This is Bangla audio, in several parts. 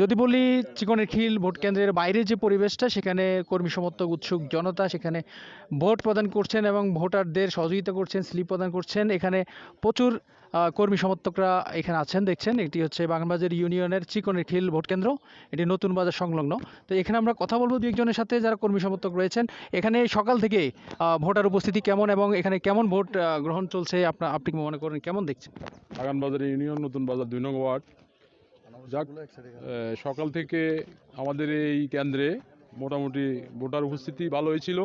যদি বলি চিকনের খিল, ভোট কেন্দ্রের বাইরে যে পরিবেশটা, সেখানে কর্মী সমর্থক, উৎসুক জনতা সেখানে ভোট প্রদান করছেন এবং ভোটারদের সহযোগিতা করছেন, স্লিপ প্রদান করছেন। এখানে প্রচুর কর্মী সমর্থকরা এখানে আছেন, দেখছেন। এটি হচ্ছে বাগানবাজার ইউনিয়নের চিকনের খিল ভোট কেন্দ্র, এটি নতুন বাজার সংলগ্ন। তো এখানে আমরা কথা বলব দু একজনের সাথে, যারা কর্মী সমর্থক রয়েছেন। এখানে সকাল থেকে ভোটার উপস্থিতি কেমন এবং এখানে কেমন ভোট গ্রহণ চলছে? আপনার আপনি মনে করেন, কেমন দেখছেন? বাগানবাজার ইউনিয়ন, নতুন বাজার দুই নং ওয়ার্ড। যাক সকাল থেকে আমাদের এই কেন্দ্রে মোটামুটি ভোটার উপস্থিতি ভালো হয়েছিল।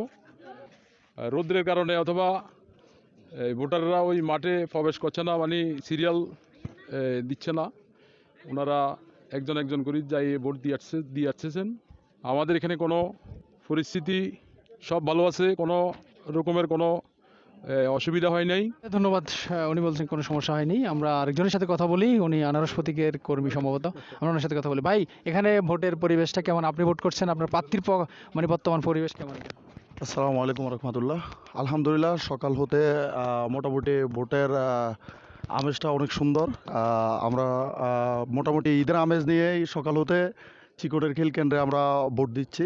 রৌদ্রের কারণে অথবা ভোটাররা ওই মাঠে প্রবেশ করছে না মানে সিরিয়াল দিচ্ছে না। ওনারা একজন একজন করে যাই ভোট দিয়ে আসছে দিয়ে আসছেন। আমাদের এখানে কোনো পরিস্থিতি সব ভালো আছে কোনো রকমের কোনো অসুবিধা হয় নাই। ধন্যবাদ উনি বলছেন কোনো সমস্যা হয়নি। আমরা আরেকজনের সাথে কথা বলি উনি আনারস প্রতীকের কর্মী সম্ভবত। আমরা ওনার সাথে কথা বলি। ভাই এখানে ভোটের পরিবেশটা কেমন? আপনি ভোট করছেন আপনার প্রার্থীর প- মানে বর্তমান পরিবেশ কেমন? আসসালামু আলাইকুম রহমতুল্লাহ আলহামদুলিল্লাহ সকাল হতে মোটামুটি ভোটের আমেজটা অনেক সুন্দর। আমরা মোটামুটি ঈদের আমেজ নিয়েই সকাল হতে চিকটের খেল কেন্দ্রে আমরা ভোট দিচ্ছি।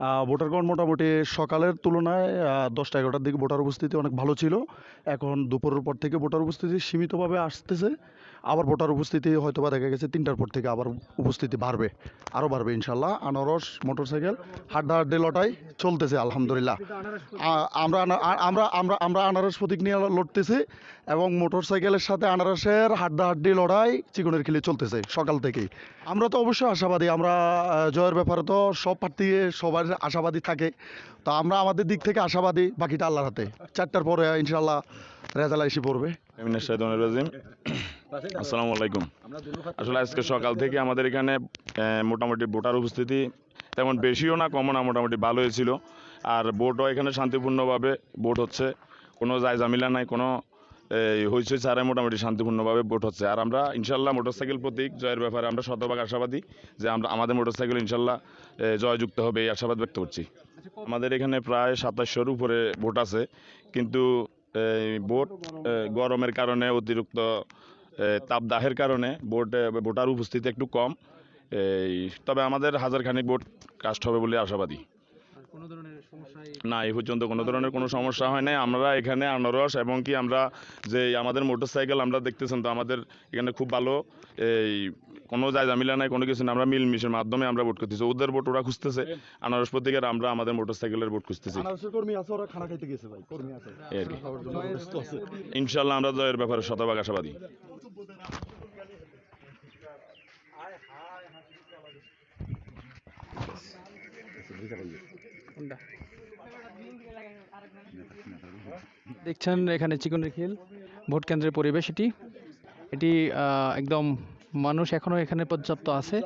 ভোটার ভোটারগণ মোটামুটি সকালের তুলনায় দশটা এগারোটার দিকে ভোটার উপস্থিতি অনেক ভালো ছিল। এখন দুপুরের পর থেকে ভোটার উপস্থিতি সীমিতভাবে আসতেছে। আবার ভোটার উপস্থিতি হয়তো বা দেখা গেছে তিনটার পর থেকে আবার উপস্থিতি বাড়বে আরও বাড়বে ইনশাল্লাহ আনারস, মোটরসাইকেল, হাড্ডাহাড্ডি লটাই চলতেছে, আলহামদুলিল্লাহ। আমরা আমরা আমরা আমরা আনারস প্রতীক নিয়ে লড়তেছি এবং মোটরসাইকেলের সাথে আনারসের হাড্ডাহাড্ডি লড়াই চিকনের খেলে চলতেছে সকাল থেকেই। আমরা তো অবশ্যই আশাবাদী, আমরা জয়ের ব্যাপারে তো সব প্রার্থী, সবার আশাবাদী থাকে। তো আমরা আমাদের দিক থেকে আশাবাদী, বাকিটা আল্লাহর হাতে। চারটার পরে ইনশাল্লাহ রেজাল্ট এসে পড়বে। আসসালামু আলাইকুম। আসলে আজকে সকাল থেকে আমাদের এখানে মোটামুটি ভোটার উপস্থিতি তেমন বেশিও না কমও না মোটামুটি ভালোই ছিল। আর ভোটও এখানে শান্তিপূর্ণভাবে ভোট হচ্ছে কোনো জায়জামিলা নাই কোনো হইচই ছাড়াই মোটামুটি শান্তিপূর্ণভাবে ভোট হচ্ছে। আর আমরা ইনশাল্লাহ মোটরসাইকেল প্রতীক জয়ের ব্যাপারে আমরা শতভাগ আশাবাদী যে আমরা আমাদের মোটরসাইকেল ইনশাল্লাহ জয়যুক্ত হবে এই আশাবাদ ব্যক্ত করছি। আমাদের এখানে প্রায় সাতাশশোর উপরে ভোট আছে কিন্তু ভোট গরমের কারণে অতিরিক্ত তাপদাহের কারণে ভোট এ, ভোটার উপস্থিতি একটু কম। এই তবে আমাদের হাজার খানিক ভোট কাস্ট হবে বলে আশাবাদী। কোনো ধরনের না এই পর্যন্ত কোনো ধরনের কোনো সমস্যা হয় নাই। আমরা এখানে আনারস এবং কি আমরা যে আমাদের মোটরসাইকেল আমরা দেখতেছেন তো আমাদের এখানে খুব ভালো এই কোনো জায়গা নাই কোনো কিছু না আমরা মিলমিশের মাধ্যমে আমরা ভোট করতেছি ওদের ভোট ওরা খুঁজতেছে। আনারস প্রতীকের আমরা আমাদের মোটরসাইকেলের ভোট খুঁজতেছি। আনারসের কর্মী আছে ওরা খানা খাইতে গেছে ভাই কর্মী আছে। এই আর কি ইনশাল্লাহ আমরা জয়ের ব্যাপারে শতভাগ আশাবাদী। দেখছেন এখানে চিকনের খিল ভোট কেন্দ্রের পরিবেশ এটি। এটি একদম মানুষ এখনও এখানে পর্যাপ্ত আছে।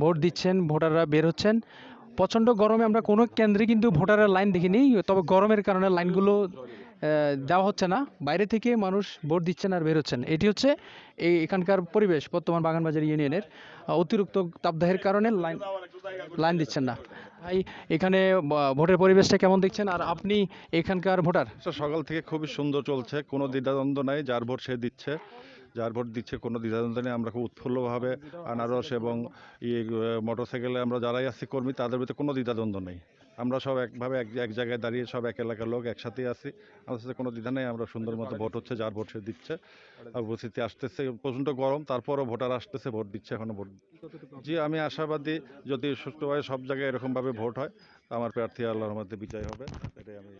ভোট দিচ্ছেন ভোটাররা বের হচ্ছেন। প্রচণ্ড গরমে আমরা কোনো কেন্দ্রে কিন্তু ভোটারের লাইন দেখিনি তবে গরমের কারণে লাইনগুলো দেওয়া হচ্ছে না, বাইরে থেকে মানুষ ভোট দিচ্ছেন আর বেরোচ্ছেন এটি হচ্ছে এই এখানকার পরিবেশ, বর্তমান বাগানবাজার ইউনিয়নের অতিরিক্ত তাপদাহের কারণে লাইন লাইন দিচ্ছেন না। ভাই, এখানে ভোটের পরিবেশটা কেমন দেখছেন? আর আপনি এখানকার ভোটার? সকাল থেকে খুবই সুন্দর চলছে, কোনো দ্বিধাদ্বন্দ্ব নাই, যার ভোট সে দিচ্ছে। যার ভোট দিচ্ছে কোনো দ্বিধাদ্বন্দ্ব নেই। আমরা খুব উৎফুল্লভাবে আনারস এবং ইয়ে মোটরসাইকেলে আমরা যারাই আছি কর্মী, তাদের ভিতরে কোনো দ্বিধাদ্বন্দ্ব নেই। আমরা সব একভাবে এক এক জায়গায় দাঁড়িয়ে সব এক এলাকার লোক একসাথেই আসি আমাদের সাথে কোনো দ্বিধা নেই। আমরা সুন্দর মতো ভোট হচ্ছে, যার ভোট সে দিচ্ছে। উপস্থিতি আসতেছে, প্রচণ্ড গরম, তারপরও ভোটার আসতেছে, ভোট দিচ্ছে এখনও ভোট জি, আমি আশাবাদী যদি সুষ্ঠুভাবে সব জায়গায় এরকমভাবে ভোট হয়, আমার প্রার্থী আল্লাহর মধ্যে বিজয় হবে। এটাই আমি